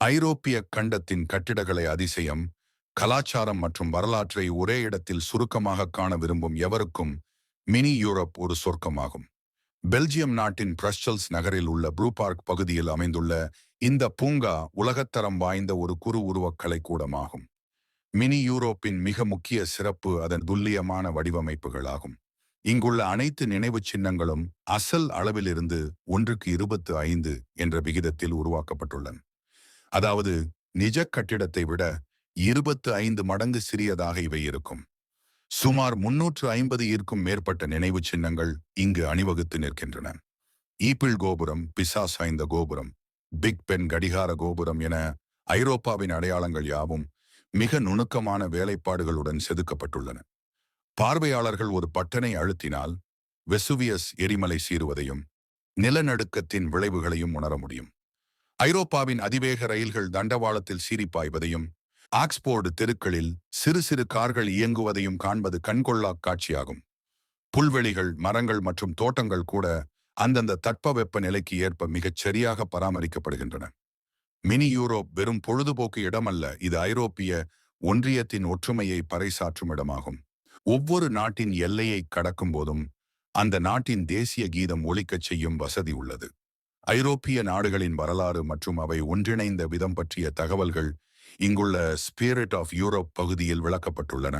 ஐரோப்பிய கண்டத்தின் கட்டிடக்கலை அதிசயம் கலாச்சாரம் மற்றும் வரலாற்றை ஒரே இடத்தில் சுருக்கமாக காண விரும்பும் எவருக்கும் மினி யூரோப் ஒரு சொர்க்கமாகும். பெல்ஜியம் நாட்டின் பிரஸ்டல்ஸ் நகரில் உள்ள ப்ளூ பார்க் பகுதியில் அமைந்துள்ள இந்த பூங்கா உலகத்தரம் வாய்ந்த ஒரு குறு உருவக் கலைக்கூடமாகும் மினி யூரோப்பின் மிக முக்கிய சிறப்பு அதன் துல்லியமான வடிவமைப்புகளாகும். இங்குள்ள அனைத்து நினைவுச் சின்னங்களும் அசல் அளவிலிருந்து ஒன்றுக்கு இருபத்து ஐந்து என்ற விகிதத்தில் உருவாக்கப்பட்டுள்ளன. அதாவது நிஜ கட்டிடத்தை விட இருபத்து ஐந்து மடங்கு சிறியதாக இவை இருக்கும். சுமார் முன்னூற்று ஐம்பது ஈர்க்கும் மேற்பட்ட நினைவுச் சின்னங்கள் இங்கு அணிவகுத்து நிற்கின்றன. ஈப்பிள் கோபுரம் பிசா சாய்ந்த கோபுரம் பிக் பென் கடிகார கோபுரம் என ஐரோப்பாவின் அடையாளங்கள் யாவும் மிக நுணுக்கமான வேலைப்பாடுகளுடன் செதுக்கப்பட்டுள்ளன. பார்வையாளர்கள் ஒரு பட்டனை அழுத்தினால் வெசுவியஸ் எரிமலை சீருவதையும் நிலநடுக்கத்தின் விளைவுகளையும் உணர முடியும். ஐரோப்பாவின் அதிவேக ரயில்கள் தண்டவாளத்தில் சீரிப்பாய்வதையும் ஆக்ஸ்போர்டு தெருக்களில் சிறு சிறு கார்கள் இயங்குவதையும் காண்பது கண்கொள்ளா காட்சியாகும். புல்வெளிகள் மரங்கள் மற்றும் தோட்டங்கள் கூட அந்தந்த தட்பவெப்ப நிலைக்கு ஏற்ப மிகச் சரியாக பராமரிக்கப்படுகின்றன. மினி யூரோப் வெறும் பொழுதுபோக்கு இடமல்ல இது ஐரோப்பிய ஒன்றியத்தின் ஒற்றுமையை பறைசாற்றும் இடமாகும். ஒவ்வொரு நாட்டின் எல்லையை கடக்கும் போதும் அந்த நாட்டின் தேசிய கீதம் ஒழிக்கச் செய்யும் வசதி உள்ளது. ஐரோப்பிய நாடுகளின் வரலாறு மற்றும் அவை ஒன்றிணைந்த விதம் பற்றிய தகவல்கள் இங்குள்ள ஸ்பிரிட் ஆஃப் யூரோப் பகுதியில் விளக்கப்பட்டுள்ளன.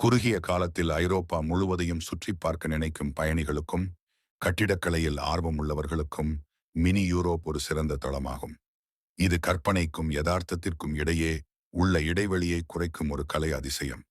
குறுகிய காலத்தில் ஐரோப்பா முழுவதையும் சுற்றி பார்க்க நினைக்கும் பயணிகளுக்கும் கட்டிடக்கலையில் ஆர்வம் உள்ளவர்களுக்கும் மினி யூரோப் ஒரு சிறந்த தளமாகும். இது கற்பனைக்கும் யதார்த்தத்திற்கும் இடையே உள்ள இடைவெளியை குறைக்கும் ஒரு கலை அதிசயம்.